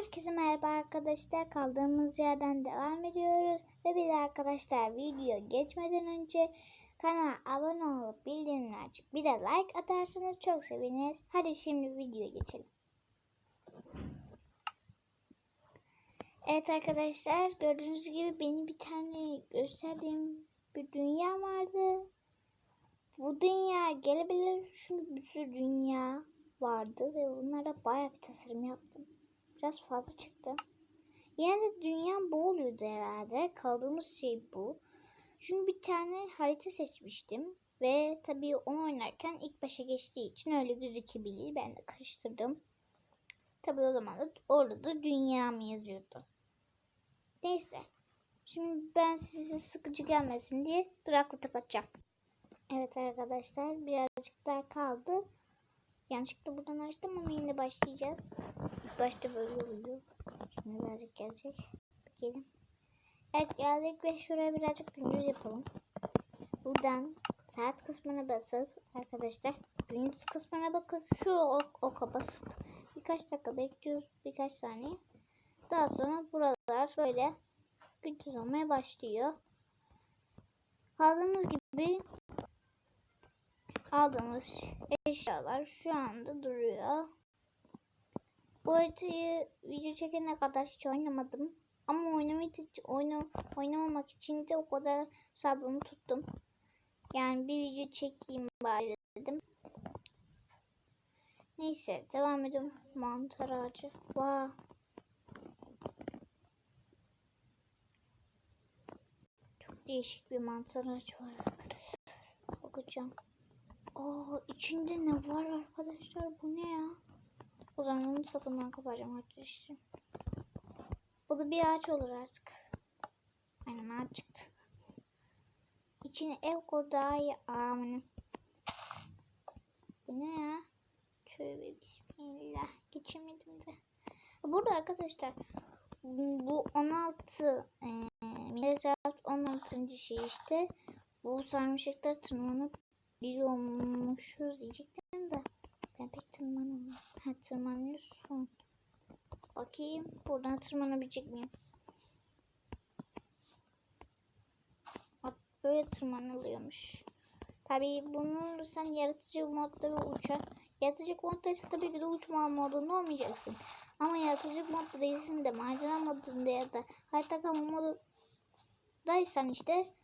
Herkese merhaba arkadaşlar. Kaldığımız yerden devam ediyoruz. Ve bir de arkadaşlar video geçmeden önce kanala abone olup bildirimleri açıp bir de like atarsanız çok seviniriz. Hadi şimdi videoya geçelim. Evet arkadaşlar gördüğünüz gibi benim bir tane gösterdiğim bir dünya vardı. Bu dünya gelebilir. Çünkü bir sürü dünya vardı ve bunlara bayağı bir tasarım yaptım. Biraz fazla çıktı. Yine de dünyam bu oluyordu herhalde. Kaldığımız şey bu. Çünkü bir tane harita seçmiştim. Ve tabii onu oynarken ilk başa geçtiği için öyle gözükebilir. Ben de karıştırdım. Tabii o zaman da orada da dünyam yazıyordu. Neyse. Şimdi ben size sıkıcı gelmesin diye durakla kapatacağım. Evet arkadaşlar birazcık daha kaldı. Yanlışlıkla buradan açtım ama yine başlayacağız. İlk başta böyle oluyor. Şimdi birazcık gelecek. Gelin. Evet geldik ve şuraya birazcık gündüz yapalım. Buradan saat kısmına basıp arkadaşlar gündüz kısmına bakıp şu ok, oka basıp birkaç dakika bekliyoruz. Birkaç saniye. Daha sonra buralar böyle gündüz olmaya başlıyor. Aldığımız gibi aldığımız eşyalar şu anda duruyor. Bu haritayı video çekene kadar hiç oynamadım. Ama oynamak için, oyna, oynamamak için de o kadar sabrımı tuttum. Yani bir video çekeyim bari dedim. Neyse devam edelim. Mantar ağacı. Vay. Çok değişik bir mantar ağacı var arkadaşlar. Bakacağım. Aa içinde ne var arkadaşlar? Bu ne ya? O zaman onu sapından kapatacağım arkadaşlar. Bu da bir ağaç olur artık. Aynen ağaç çıktı. İçine ev koy daha iyi. Amin. Bu ne ya? Tövbe bismillah. Geçemedim de. Burada arkadaşlar bu 16 e, Minecraft 16. şey işte. Bu sarmışıklar tırmanıp biliyormuşuz diyecektim de ben pek tırmanamam. Ha tırmanıyorsun. Bakayım buradan tırmanabilecek miyim? Bak böyle tırmanılıyormuş. Tabii bunu sen yaratıcı modda ve uçar. Yaratıcı modda ise tabii ki de uçma modunda olmayacaksın. Ama yaratıcı modda değilsin de macera modunda ya da harita kalma moddaysan işte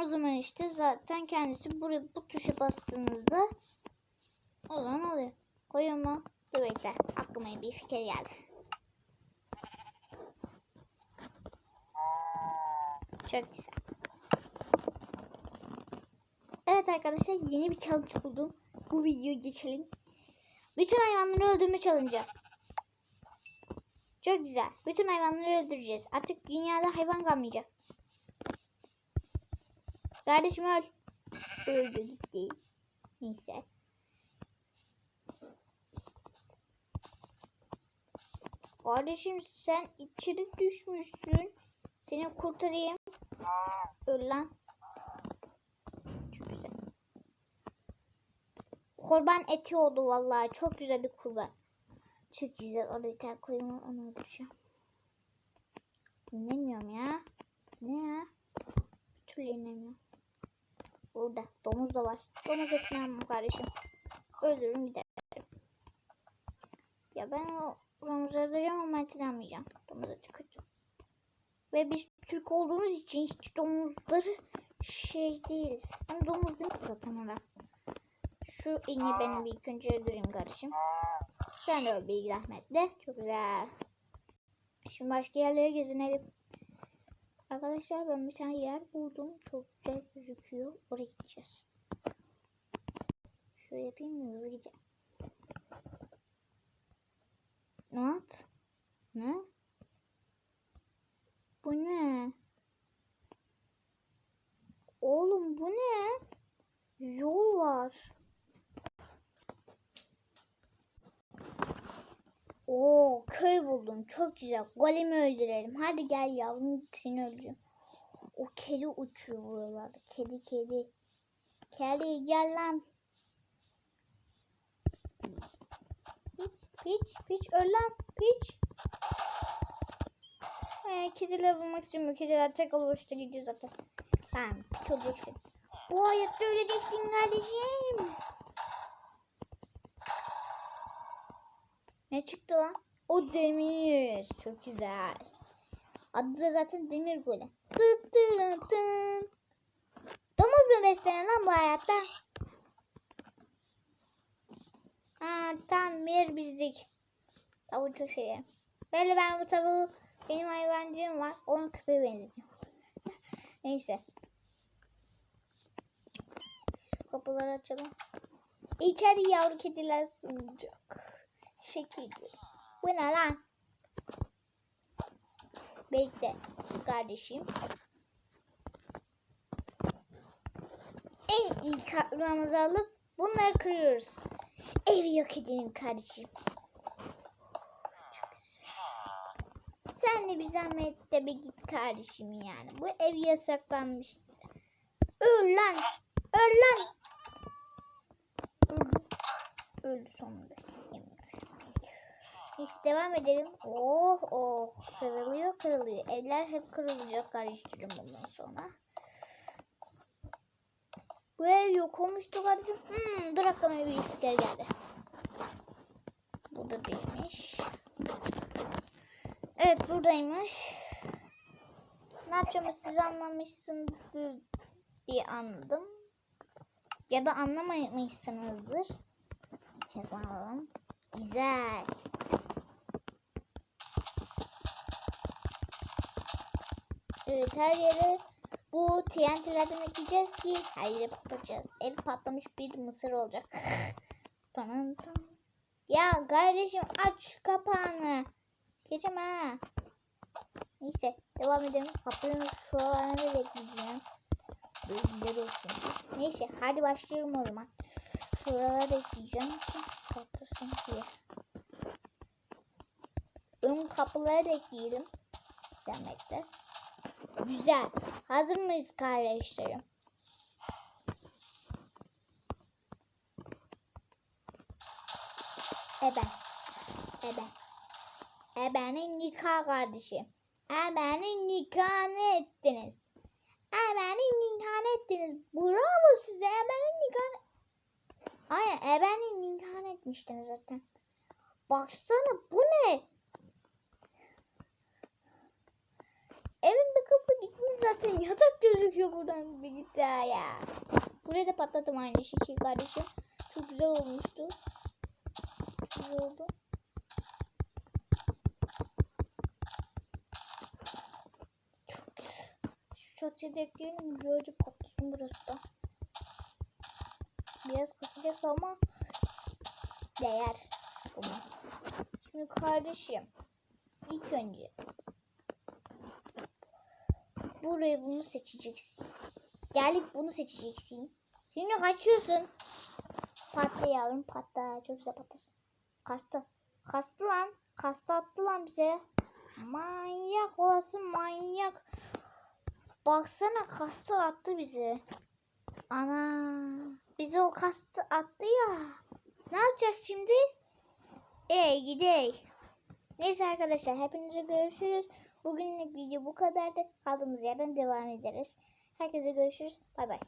o zaman işte zaten kendisi buraya bu tuşa bastığınızda o zaman oluyor. Koyuyor mu? Dur bekle. Aklıma bir fikir geldi. Çok güzel. Evet arkadaşlar yeni bir challenge buldum. Bu videoyu geçelim. Bütün hayvanları öldürme challenge'ı. Çok güzel. Bütün hayvanları öldüreceğiz. Artık dünyada hayvan kalmayacak. Kardeşim öl. Öldü gitti. Neyse. Kardeşim sen içeri düşmüşsün. Seni kurtarayım. Öl lan. Çok güzel. Kurban eti oldu vallahi. Çok güzel bir kurban. Çok güzel. Orada bir tane koyayım onu öldüreceğim. Dinlemiyorum ya. Ne ya? Bir türlü inemiyorum. Burada. Domuz da var. Domuz almam kardeşim. Öldürürüm giderim. Ya ben o domuzu öldüreceğim ama etini almayacağım. Domuz eti kötü. Ve biz Türk olduğumuz için hiç domuzları şey değiliz. Hem domuz değil zaten olarak? Şu iğneyi benim bir önce öldüreyim kardeşim. Sen de öl bir rahmetle. Çok güzel. Şimdi başka yerlere gezinelim. Arkadaşlar ben bir tane yer buldum. Çok güzel gözüküyor. Oraya gideceğiz. Şöyle yapayım? Hızlı gideceğim. What? Ne? Bu ne? Oğlum bu ne? Yol var. Oo köy buldum. Çok güzel. Golemi öldürelim. Hadi gel yavrum seni öldüreceğim. O kedi uçuyor buralarda. Kedi kedi. Kedi gel lan. Biz Piç, piç öl lan. Piç. Ee, kedileri bulmak istiyorum. Kediler tek oluşta gidiyor zaten. Tamam, çöleceksin. Bu hayatta öleceksin kardeşim. Ne çıktı lan? O demir. Çok güzel. Adı da zaten demir tın. Domuz mu beslenen lan bu hayatta? Ha tam bir bizlik. Tavuğu çok severim. Böyle ben bu tavuğu benim hayvancığım var. Onun köpeğe benzetiyorum. Neyse. Kapıları açalım. İçeri yavru kediler sığınacak. Şekil. Bu ne lan? Bekle kardeşim. En iyi kartlarımızı alıp bunları kırıyoruz. Evi yok edelim kardeşim. Çok güzel. Sen de bir zahmet de bir git kardeşim yani. Bu ev yasaklanmıştı. Öl lan. Öl lan. Öldü. Öldü sonunda. Neyse devam edelim. Oh oh. Kırılıyor kırılıyor. Evler hep kırılacak kardeşlerim bundan sonra. Bu ev yok olmuştu kardeşim. Hmm, dur aklıma bir fikir geldi. Burada değilmiş. Evet buradaymış. Ne yapacağımı siz anlamışsınızdır diye anladım. Ya da anlamamışsınızdır. Çekme alalım. Güzel. Evet her yere bu TNT'lerden ekleyeceğiz ki her yere patlatacağız. Ev patlamış bir mısır olacak. Tanın tan. Ya kardeşim aç kapağını. Geçem ha. Neyse devam edelim. Kapının şuralarına da ekleyeceğim. Bölümler olsun. Neyse hadi başlıyorum o zaman. Şuralara da ekleyeceğim ki patlasın diye. Ön kapıları da ekleyelim. Bekle. Güzel. Hazır mıyız kardeşlerim? Eben. Eben. Ebenin nikah kardeşim. Ebenin nikahını ettiniz. Ebenin nikahını ettiniz. Bravo size. Ebenin nikahını... Aynen ebenin nikahını etmiştiniz zaten. Baksana bu ne? Zaten. Yatak gözüküyor buradan bir gitti ya. Buraya da patladım aynı şekilde kardeşim. Çok güzel olmuştu. Çok güzel oldu. Çok güzel. Şu çatıya da ekleyelim. Güzelce patlasın burası da. Biraz kasacak ama değer. Şimdi kardeşim ilk önce buraya bunu seçeceksin. Gelip bunu seçeceksin. Şimdi kaçıyorsun. Patla yavrum patla. Çok güzel patlar. Kastı. Kastı lan. Kastı attı lan bize. Manyak olasın manyak. Baksana kastı attı bize. Ana. Bize o kastı attı ya. Ne yapacağız şimdi? Ey gidey. Neyse arkadaşlar hepinize görüşürüz. Bugünlük video bu kadardı. Kaldığımız yerden devam ederiz. Herkese görüşürüz. Bay bay.